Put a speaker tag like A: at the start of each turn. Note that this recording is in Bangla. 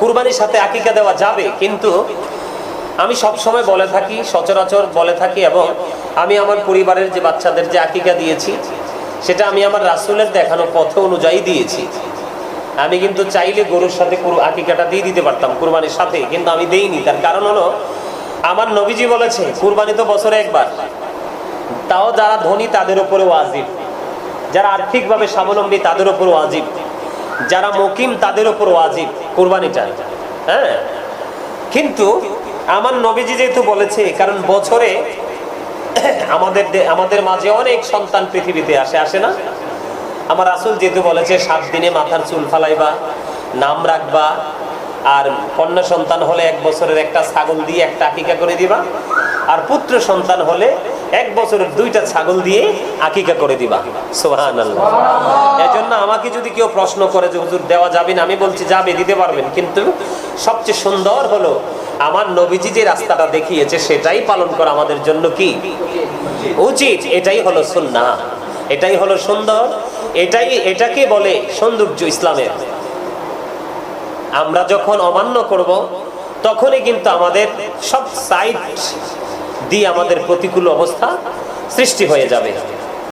A: কুরবানির সাথে আকিকা দেওয়া যাবে, কিন্তু আমি সব সময় বলে থাকি, সচরাচর বলে থাকি এবং আমি আমার পরিবারের যে বাচ্চাদের যে আকিকা দিয়েছি, সেটা আমি আমার রাসুলের দেখানো পথ অনুযায়ী দিয়েছি। আমি কিন্তু চাইলে গরুর সাথে আকিকাটা দিয়ে দিতে পারতাম কুরবানির সাথে, কিন্তু আমি দেইনি। তার কারণ হলো, আমার নবীজি বলেছে, কুরবানি তো বছরে একবার। তাও যারা ধনী, তাদের উপরে ওয়াজিব। যারা আর্থিকভাবে স্বাবলম্বী, তাদের উপর ওয়াজিব। যারা মকিম, তাদের উপর ওয়াজিব কুরবানিটা হ্যাঁ? কিন্তু আমার নবীজি যেহেতু বলেছে, কারণ বছরে আমাদের আমাদের মাঝে অনেক সন্তান পৃথিবীতে আসে আসে না? আমার আসল যেহেতু বলেছে, সাত দিনে মাথার চুল ফালাইবা, নাম রাখবা, আর কন্যা সন্তান হলে এক বছরের একটা ছাগল দিয়ে একটা আকিকা করে দিবা, আর পুত্র সন্তান হলে এক বছরের দুইটা ছাগল দিয়ে আকিকা করে দিবা। সোহান এজন্য আমাকে যদি কেউ প্রশ্ন করে যে, হুজুর, দেওয়া যাবে না? আমি বলছি, যাবে, দিতে পারবেন। কিন্তু সবচেয়ে সুন্দর হলো, আমার নবীজি যে রাস্তাটা দেখিয়েছে, সেটাই পালন করা আমাদের জন্য কি? উচিত। এটাই হলো সুন্নাহ। এটাই হলো সুন্দর। এটাই, এটাকে বলে সৌন্দর্য ইসলামের। আমরা যখন অমান্য করব, তখনই কিন্তু আমাদের সব সাইড দিয়ে আমাদের প্রতিকূল অবস্থা সৃষ্টি হয়ে যাবে।